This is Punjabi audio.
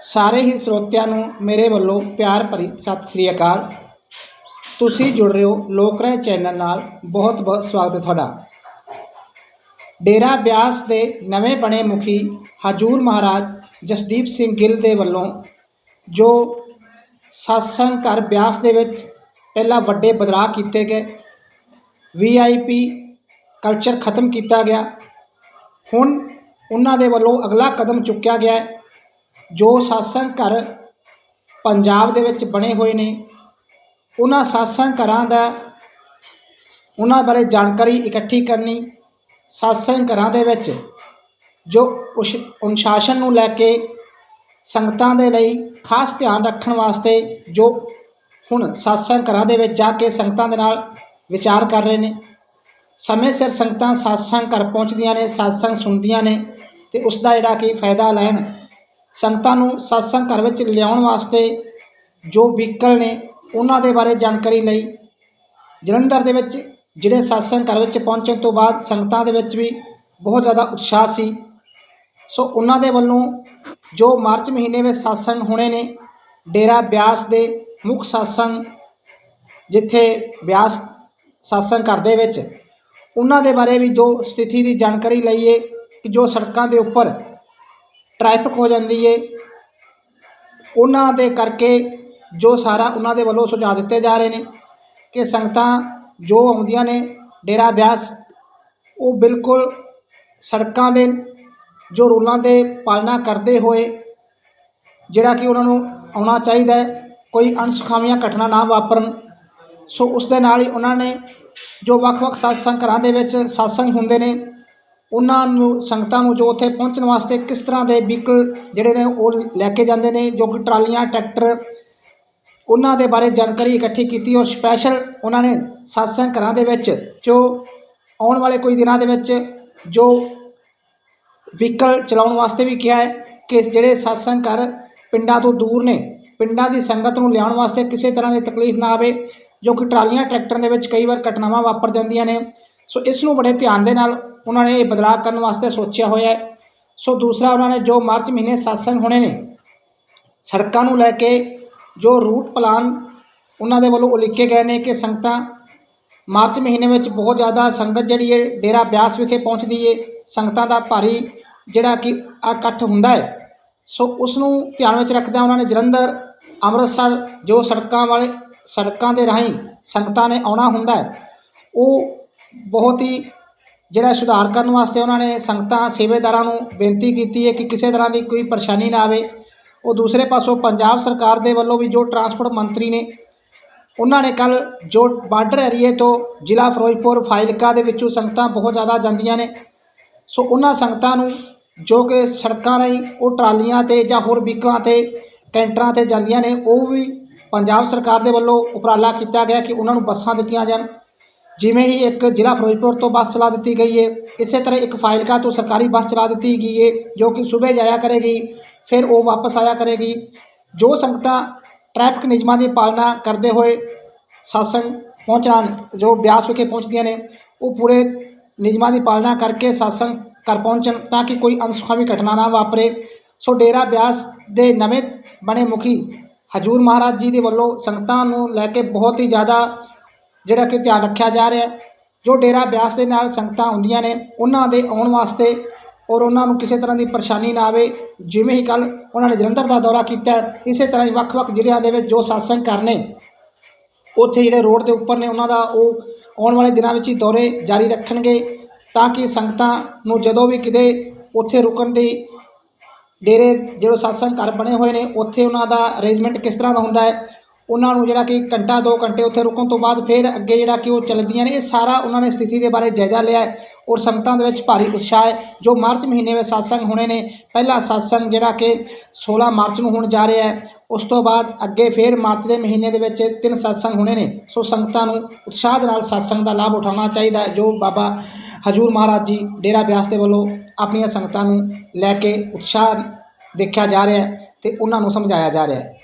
ਸਾਰੇ ਹੀ ਸਰੋਤਿਆਂ ਨੂੰ ਮੇਰੇ ਵੱਲੋਂ ਪਿਆਰ ਭਰੀ ਸਤਿ ਸ੍ਰੀ ਅਕਾਲ। ਤੁਸੀਂ ਜੁੜ ਰਹੇ ਹੋ ਲੋਕ ਰਾਏ ਚੈਨਲ ਨਾਲ। ਬਹੁਤ ਬਹੁਤ ਸਵਾਗਤ ਹੈ ਤੁਹਾਡਾ। ਡੇਰਾ ਬਿਆਸ ਦੇ ਨਵੇਂ ਬਣੇ ਮੁਖੀ ਹਜੂਰ ਮਹਾਰਾਜ ਜਸਦੀਪ ਸਿੰਘ ਗਿੱਲ ਦੇ ਵੱਲੋਂ ਜੋ satsang ਘਰ ਬਿਆਸ ਦੇ ਵਿੱਚ ਪਹਿਲਾਂ ਵੱਡੇ ਬਦਲਾਅ ਕੀਤੇ ਗਏ ਵੀਆਈਪੀ ਕਲਚਰ ਖਤਮ ਕੀਤਾ ਗਿਆ। ਹੁਣ ਉਹਨਾਂ ਦੇ ਵੱਲੋਂ ਅਗਲਾ ਕਦਮ ਚੁੱਕਿਆ ਗਿਆ ਹੈ। ਜੋ satsang ਘਰ ਪੰਜਾਬ ਦੇ ਵਿੱਚ ਬਣੇ ਹੋਏ ਨੇ, ਉਹਨਾਂ satsang ਘਰਾਂ ਦਾ, ਉਹਨਾਂ ਬਾਰੇ ਜਾਣਕਾਰੀ ਇਕੱਠੀ ਕਰਨੀ satsang ਘਰਾਂ ਦੇ ਵਿੱਚ, ਜੋ ਉਸ਼ ਅਨੁਸ਼ਾਸਨ ਨੂੰ ਲੈ ਕੇ ਸੰਗਤਾਂ ਦੇ ਲਈ ਖਾਸ ਧਿਆਨ ਰੱਖਣ ਵਾਸਤੇ ਜੋ ਹੁਣ satsang ਘਰਾਂ ਦੇ ਵਿੱਚ ਜਾ ਕੇ ਸੰਗਤਾਂ ਦੇ ਨਾਲ ਵਿਚਾਰ ਕਰ ਰਹੇ ਨੇ। ਸਮੇਂ ਸਿਰ ਸੰਗਤਾਂ satsang ਘਰ ਪਹੁੰਚਦੀਆਂ ਨੇ, satsang ਸੁਣਦੀਆਂ ਨੇ ਅਤੇ ਉਸ ਦਾ ਜਿਹੜਾ ਕਿ ਫਾਇਦਾ ਲੈਣ ਸੰਗਤਾਂ ਨੂੰ satsang ਘਰ ਵਿੱਚ ਲਿਆਉਣ ਵਾਸਤੇ ਜੋ ਵਹੀਕਲ ਨੇ ਉਹਨਾਂ ਦੇ ਬਾਰੇ ਜਾਣਕਾਰੀ ਲਈ ਜਲੰਧਰ ਦੇ ਵਿੱਚ ਜਿਹੜੇ satsang ਘਰ ਵਿੱਚ ਪਹੁੰਚਣ ਤੋਂ ਬਾਅਦ ਸੰਗਤਾਂ ਦੇ ਵਿੱਚ ਵੀ ਬਹੁਤ ਜ਼ਿਆਦਾ ਉਤਸ਼ਾਹ ਸੀ। ਸੋ ਉਹਨਾਂ ਦੇ ਵੱਲੋਂ ਜੋ ਮਾਰਚ ਮਹੀਨੇ ਵਿੱਚ satsang ਹੋਣੇ ਨੇ, ਡੇਰਾ ਬਿਆਸ ਦੇ ਮੁੱਖ satsang ਜਿੱਥੇ ਬਿਆਸ satsang ਘਰ ਦੇ ਵਿੱਚ, ਉਹਨਾਂ ਦੇ ਬਾਰੇ ਵੀ ਜੋ ਸਥਿਤੀ ਦੀ ਜਾਣਕਾਰੀ ਲਈਏ ਕਿ ਜੋ ਸੜਕਾਂ ਦੇ ਉੱਪਰ ਟਰੈਫਿਕ ਹੋ ਜਾਂਦੀ ਹੈ ਉਹਨਾਂ ਦੇ ਕਰਕੇ ਜੋ ਸਾਰਾ ਉਹਨਾਂ ਦੇ ਵੱਲੋਂ ਸੁਝਾਅ ਦਿੱਤੇ ਜਾ ਰਹੇ ਨੇ ਕਿ ਸੰਗਤਾਂ ਜੋ ਆਉਂਦੀਆਂ ਨੇ, ਡੇਰਾ ਬਿਆਸ, ਉਹ ਬਿਲਕੁਲ ਸੜਕਾਂ ਦੇ ਜੋ ਰੂਲਾਂ ਦੇ ਪਾਲਣਾ ਕਰਦੇ ਹੋਏ ਜਿਹੜਾ ਕਿ ਉਹਨਾਂ ਨੂੰ ਆਉਣਾ ਚਾਹੀਦਾ ਕੋਈ ਅਣਸੁਖਾਵੀਆਂ ਘਟਨਾ ਨਾ ਵਾਪਰਨ। ਸੋ ਉਸ ਦੇ ਨਾਲ ਹੀ ਉਹਨਾਂ ਨੇ ਜੋ ਵੱਖ-ਵੱਖ satsang ਘਰਾਂ ਦੇ ਵਿੱਚ satsang ਹੁੰਦੇ ਨੇ ਉਹਨਾਂ ਨੂੰ, ਸੰਗਤਾਂ ਨੂੰ ਜੋ ਉੱਥੇ ਪਹੁੰਚਣ ਵਾਸਤੇ ਕਿਸ ਤਰ੍ਹਾਂ ਦੇ ਵਹੀਕਲ ਜਿਹੜੇ ਨੇ ਉਹ ਲੈ ਕੇ ਜਾਂਦੇ ਨੇ, ਜੋ ਕਿ ਟਰਾਲੀਆਂ, ਟਰੈਕਟਰ, ਉਹਨਾਂ ਦੇ ਬਾਰੇ ਜਾਣਕਾਰੀ ਇਕੱਠੀ ਕੀਤੀ ਔਰ ਸਪੈਸ਼ਲ ਉਹਨਾਂ ਨੇ satsang ਘਰਾਂ ਦੇ ਵਿੱਚ, ਜੋ ਆਉਣ ਵਾਲੇ ਕੋਈ ਦਿਨਾਂ ਦੇ ਵਿੱਚ ਜੋ ਵਹੀਕਲ ਚਲਾਉਣ ਵਾਸਤੇ ਵੀ ਕਿਹਾ ਹੈ ਕਿ ਜਿਹੜੇ satsang ਘਰ ਪਿੰਡਾਂ ਤੋਂ ਦੂਰ ਨੇ, ਪਿੰਡਾਂ ਦੀ ਸੰਗਤ ਨੂੰ ਲਿਆਉਣ ਵਾਸਤੇ ਕਿਸੇ ਤਰ੍ਹਾਂ ਦੀ ਤਕਲੀਫ ਨਾ ਆਵੇ, ਜੋ ਕਿ ਟਰਾਲੀਆਂ, ਟਰੈਕਟਰਾਂ ਦੇ ਵਿੱਚ ਕਈ ਵਾਰ ਘਟਨਾਵਾਂ ਵਾਪਰ ਜਾਂਦੀਆਂ ਨੇ। ਸੋ ਇਸ ਨੂੰ ਬੜੇ ਧਿਆਨ ਦੇ ਨਾਲ ਉਹਨਾਂ ਨੇ ਇਹ ਬਦਲਾਅ ਕਰਨ ਵਾਸਤੇ ਸੋਚਿਆ ਹੋਇਆ ਹੈ। ਸੋ ਦੂਸਰਾ ਉਹਨਾਂ ਨੇ ਜੋ ਮਾਰਚ ਮਹੀਨੇ ਸ਼ਾਸਨ ਹੋਣੇ ਨੇ, ਸੜਕਾਂ ਨੂੰ ਲੈ ਕੇ ਜੋ ਰੂਟ ਪਲਾਨ ਉਹਨਾਂ ਦੇ ਵੱਲੋਂ ਉਲੀਕੇ ਗਏ ਨੇ ਕਿ ਸੰਗਤਾਂ ਮਾਰਚ ਮਹੀਨੇ ਵਿੱਚ ਬਹੁਤ ਜ਼ਿਆਦਾ ਸੰਗਤ ਜਿਹੜੀ ਹੈ, ਡੇਰਾ ਬਿਆਸ ਵਿਖੇ ਪਹੁੰਚਦੀ ਹੈ। ਸੰਗਤਾਂ ਦਾ ਭਾਰੀ ਜਿਹੜਾ ਕਿ ਇਕੱਠ ਹੁੰਦਾ ਹੈ। ਸੋ ਉਸ ਨੂੰ ਧਿਆਨ ਵਿੱਚ ਰੱਖਦਿਆਂ ਉਹਨਾਂ ਨੇ ਜਲੰਧਰ, ਅੰਮ੍ਰਿਤਸਰ ਜੋ ਸੜਕਾਂ ਵਾਲੇ ਸੜਕਾਂ ਦੇ ਰਾਹੀਂ ਸੰਗਤਾਂ ਨੇ ਆਉਣਾ ਹੁੰਦਾ ਹੈ, ਉਹ ਬਹੁਤ ਹੀ ਜਿਹੜਾ ਸੁਧਾਰ ਕਰਨ ਵਾਸਤੇ ਉਹਨਾਂ ਨੇ ਸੰਗਤਾਂ, ਸੇਵੇਦਾਰਾਂ ਨੂੰ ਬੇਨਤੀ ਕੀਤੀ ਹੈ ਕਿ ਕਿਸੇ ਤਰ੍ਹਾਂ ਦੀ ਕੋਈ ਪਰੇਸ਼ਾਨੀ ਨਾ ਆਵੇ। ਉਹ ਦੂਸਰੇ ਪਾਸੋਂ ਪੰਜਾਬ ਸਰਕਾਰ ਦੇ ਵੱਲੋਂ ਵੀ ਜੋ ਟਰਾਂਸਪੋਰਟ ਮੰਤਰੀ ਨੇ, ਉਹਨਾਂ ਨੇ ਕੱਲ ਜੋ ਬਾਰਡਰ ਏਰੀਏ ਤੋਂ ਜ਼ਿਲ੍ਹਾ ਫਿਰੋਜ਼ਪੁਰ, ਫਾਜ਼ਿਲਕਾ ਦੇ ਵਿੱਚੋਂ ਸੰਗਤਾਂ ਬਹੁਤ ਜ਼ਿਆਦਾ ਜਾਂਦੀਆਂ ਨੇ। ਸੋ ਉਹਨਾਂ ਸੰਗਤਾਂ ਨੂੰ ਜੋ ਕਿ ਸੜਕਾਂ ਰਾਹੀਂ ਉਹ ਟਰਾਲੀਆਂ 'ਤੇ ਜਾਂ ਹੋਰ ਵਹੀਕਲਾਂ 'ਤੇ, ਕੈਂਟਰਾਂ 'ਤੇ ਜਾਂਦੀਆਂ ਨੇ, ਉਹ ਵੀ ਪੰਜਾਬ ਸਰਕਾਰ ਦੇ ਵੱਲੋਂ ਉਪਰਾਲਾ ਕੀਤਾ ਗਿਆ ਕਿ ਉਹਨਾਂ ਨੂੰ ਬੱਸਾਂ ਦਿੱਤੀਆਂ ਜਾਣ। ਜਿਵੇਂ ਹੀ ਇੱਕ ਜ਼ਿਲ੍ਹਾ ਫਿਰੋਜ਼ਪੁਰ ਤੋਂ ਬੱਸ ਚਲਾ ਦਿੱਤੀ ਗਈ ਹੈ ਇਸੇ ਤਰ੍ਹਾਂ ਇੱਕ ਫਾਜ਼ਿਲਕਾ ਤੋਂ ਸਰਕਾਰੀ ਬੱਸ ਚਲਾ ਦਿੱਤੀ ਗਈ ਹੈ ਜੋ ਕਿ ਸਵੇਰ ਜਾਇਆ ਕਰੇਗੀ, ਫਿਰ ਉਹ ਵਾਪਸ ਆਇਆ ਕਰੇਗੀ। ਜੋ ਸੰਗਤਾਂ ਟ੍ਰੈਫਿਕ ਨਿਯਮਾਂ ਦੀ ਪਾਲਣਾ ਕਰਦੇ ਹੋਏ satsang ਪਹੁੰਚਣਾ ਜੋ ਬਿਆਸ ਵਿਖੇ ਪਹੁੰਚਦੀਆਂ ਨੇ, ਉਹ ਪੂਰੇ ਨਿਯਮਾਂ ਦੀ ਪਾਲਣਾ ਕਰਕੇ satsang ਘਰ ਪਹੁੰਚਣ ਤਾਂ ਕਿ ਕੋਈ ਅਨਸੁਖਾਵੀ ਘਟਨਾ ਨਾ ਵਾਪਰੇ। ਸੋ ਡੇਰਾ ਬਿਆਸ ਦੇ ਨਵੇਂ ਬਣੇ ਮੁਖੀ ਹਜੂਰ ਮਹਾਰਾਜ ਜੀ ਦੇ ਵੱਲੋਂ ਸੰਗਤਾਂ ਨੂੰ ਲੈ ਕੇ ਬਹੁਤ ਹੀ ਜ਼ਿਆਦਾ ਜਿਹੜਾ ਕਿ ਧਿਆਨ ਰੱਖਿਆ ਜਾ ਰਿਹਾ ਜੋ ਡੇਰਾ ਬਿਆਸ ਦੇ ਨਾਲ ਸੰਗਤਾਂ ਆਉਂਦੀਆਂ ਨੇ, ਉਹਨਾਂ ਦੇ ਆਉਣ ਵਾਸਤੇ ਔਰ ਉਹਨਾਂ ਨੂੰ ਕਿਸੇ ਤਰ੍ਹਾਂ ਦੀ ਪਰੇਸ਼ਾਨੀ ਨਾ ਆਵੇ, ਜਿਵੇਂ ਹੀ ਕੱਲ ਉਹਨਾਂ ਨੇ ਜਲੰਧਰ ਦਾ ਦੌਰਾ ਕੀਤਾ ਇਸੇ ਤਰ੍ਹਾਂ ਹੀ ਵੱਖ-ਵੱਖ ਜ਼ਿਲ੍ਹਿਆਂ ਦੇ ਵਿੱਚ ਜੋ satsang ਘਰ ਨੇ, ਉੱਥੇ ਜਿਹੜੇ ਰੋਡ ਦੇ ਉੱਪਰ ਨੇ, ਉਹਨਾਂ ਦਾ ਉਹ ਆਉਣ ਵਾਲੇ ਦਿਨਾਂ ਵਿੱਚ ਹੀ ਦੌਰੇ ਜਾਰੀ ਰੱਖਣਗੇ ਤਾਂ ਕਿ ਸੰਗਤਾਂ ਨੂੰ ਜਦੋਂ ਵੀ ਕਿਤੇ ਉੱਥੇ ਰੁਕਣ ਦੀ ਡੇਰੇ, ਜਿਹੜੇ satsang ਘਰ ਬਣੇ ਹੋਏ ਨੇ, ਉੱਥੇ ਉਹਨਾਂ ਦਾ ਅਰੇਂਜਮੈਂਟ ਕਿਸ ਤਰ੍ਹਾਂ ਦਾ ਹੁੰਦਾ ਹੈ ਉਹਨਾਂ ਨੂੰ ਜਿਹੜਾ ਕਿ ਘੰਟਾ, ਦੋ ਘੰਟੇ ਉੱਥੇ ਰੁਕਣ ਤੋਂ ਬਾਅਦ ਫਿਰ ਅੱਗੇ ਜਿਹੜਾ ਕਿ ਉਹ ਚੱਲਦੀਆਂ ਨੇ, ਇਹ ਸਾਰਾ ਉਹਨਾਂ ਨੇ ਸਥਿਤੀ ਦੇ ਬਾਰੇ ਜਾਇਜ਼ਾ ਲਿਆ ਹੈ ਔਰ ਸੰਗਤਾਂ ਦੇ ਵਿੱਚ ਭਾਰੀ ਉਤਸ਼ਾਹ ਹੈ, ਜੋ ਮਾਰਚ ਮਹੀਨੇ ਵਿੱਚ satsang ਹੋਣੇ ਨੇ। ਪਹਿਲਾ satsang ਜਿਹੜਾ ਕਿ 16 ਮਾਰਚ ਨੂੰ ਹੋਣ ਜਾ ਰਿਹਾ ਹੈ, ਉਸ ਤੋਂ ਬਾਅਦ ਅੱਗੇ ਫਿਰ ਮਾਰਚ ਦੇ ਮਹੀਨੇ ਦੇ ਵਿੱਚ ਤਿੰਨ satsang ਹੋਣੇ ਨੇ। ਸੋ ਸੰਗਤਾਂ ਨੂੰ ਉਤਸ਼ਾਹ ਦੇ ਨਾਲ satsang ਦਾ ਲਾਭ ਉਠਾਉਣਾ ਚਾਹੀਦਾ ਹੈ, ਜੋ ਬਾਬਾ ਹਜੂਰ ਮਹਾਰਾਜ ਜੀ ਡੇਰਾ ਬਿਆਸ ਦੇ ਵੱਲੋਂ ਆਪਣੀਆਂ ਸੰਗਤਾਂ ਨੂੰ ਲੈ ਕੇ ਉਤਸ਼ਾਹ ਦੇਖਿਆ ਜਾ ਰਿਹਾ ਹੈ ਤੇ ਉਹਨਾਂ ਨੂੰ ਸਮਝਾਇਆ ਜਾ ਰਿਹਾ ਹੈ।